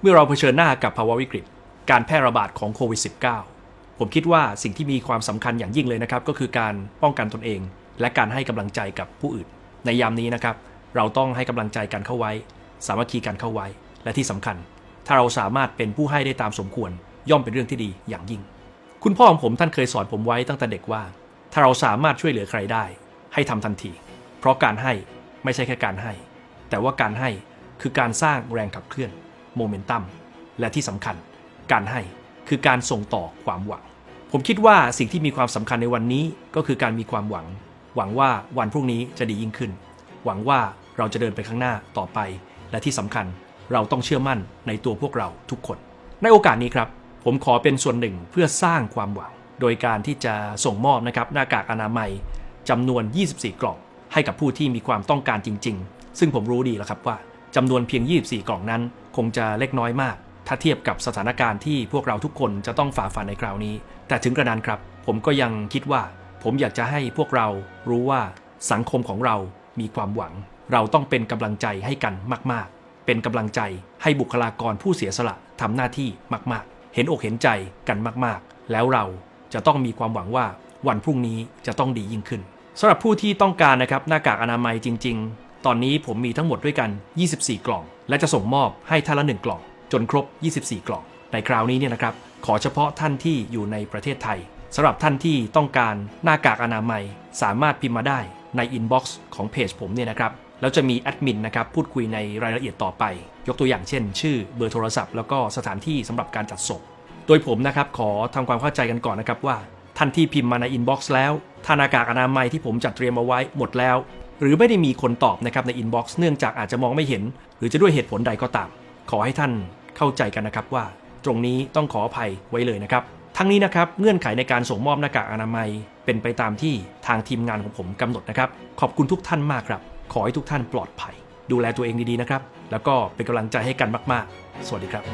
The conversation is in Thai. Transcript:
เมื่อเราเผชิญหน้ากับภาวะวิกฤต การแพร่ระบาดของโควิด -19 ผมคิดว่าสิ่งที่มีความสำคัญอย่างยิ่งเลยนะครับ ก็คือการป้องกันตนเอง และการให้กำลังใจกับผู้อื่น ในยามนี้นะครับ เราต้องให้กำลังใจกันเข้าไว้ สามัคคีกันเข้าไว้ และที่สำคัญ ถ้าเราสามารถเป็นผู้ให้ได้ตามสมควร ย่อมเป็นเรื่องที่ดีอย่างยิ่ง คุณพ่อของผมท่านเคยสอนผมไว้ตั้งแต่เด็กว่า ถ้าเราสามารถช่วยเหลือใครได้ ให้ทำทันที เพราะการให้ไม่ใช่แค่การให้ แต่ว่าการให้คือการสร้างแรงขับเคลื่อน โมเมนตัมและที่สำคัญการให้คือการส่งต่อความหวัง ผมคิดว่าสิ่งที่มีความสำคัญในวันนี้ก็คือการมีความหวัง หวังว่าวันพรุ่งนี้จะดียิ่งขึ้น หวังว่าเราจะเดินไปข้างหน้าต่อไป และที่สำคัญเราต้องเชื่อมั่นในตัวพวกเราทุกคน ในโอกาสนี้ครับ ผมขอเป็นส่วนหนึ่งเพื่อสร้างความหวัง โดยการที่จะส่งมอบนะครับหน้ากากอนามัยจำนวน 24 กล่องให้กับผู้ที่มีความต้องการจริง ๆ ซึ่งผมรู้ดีแล้วครับว่า จำนวนเพียง 24 กล่องนั้น คงจะเล็กน้อยมาก ถ้าเทียบกับสถานการณ์ที่พวกเราทุกคนจะต้องฝ่าฟันในคราวนี้ แต่ถึงกระนั้นครับ ผมก็ยังคิดว่า ผมอยากจะให้พวกเรารู้ว่าสังคมของเรามีความหวัง เราต้องเป็นกำลังใจให้กันมาก ๆ เป็นกำลังใจให้บุคลากรผู้เสียสละทำหน้าที่มาก ๆ เห็นอกเห็นใจกันมาก ๆ แล้วเราจะต้องมีความหวังว่าวันพรุ่งนี้จะต้องดียิ่งขึ้นสำหรับผู้ที่ต้องการนะครับหน้ากากอนามัยจริง ๆ ตอนนี้ผมมีทั้งหมดด้วยกัน 24 กล่อง และจะส่งมอบให้ท่านละหนึ่งกล่อง จนครบ 24 กล่อง ในคราวนี้เนี่ยนะครับ ขอเฉพาะท่านที่อยู่ในประเทศไทยสำหรับท่านที่ต้องการหน้ากากอนามัย สามารถพิมพ์มาได้ในอินบ็อกซ์ของเพจผมเนี่ยนะครับแล้วจะมีแอดมินนะครับพูดคุยในรายละเอียดต่อไป ยกตัวอย่างเช่น ชื่อเบอร์โทรศัพท์แล้วก็สถานที่สำหรับการจัดส่ง โดยผมนะครับขอทำความเข้าใจกันก่อนนะครับว่า ท่านที่พิมพ์มาในอินบ็อกซ์แล้วถ้าหน้ากากอนามัยที่ผมจัดเตรียมเอาไว้หมดแล้ว หรือไม่ได้มีคนตอบนะครับในอินบ็อกซ์เนื่องจากอาจจะมองไม่เห็น หรือจะด้วยเหตุผลใดก็ตาม ขอให้ท่านเข้าใจกันนะครับว่า ตรงนี้ต้องขออภัยไว้เลยนะครับ ทั้งนี้นะครับเงื่อนไขในการส่งมอบหน้ากากอนามัย เป็นไปตามที่ทางทีมงานของผมกำหนดนะครับ ขอบคุณทุกท่านมากครับ ขอให้ทุกท่านปลอดภัย ดูแลตัวเองดีๆนะครับ แล้วก็เป็นกำลังใจให้กันมาก ๆ สวัสดีครับ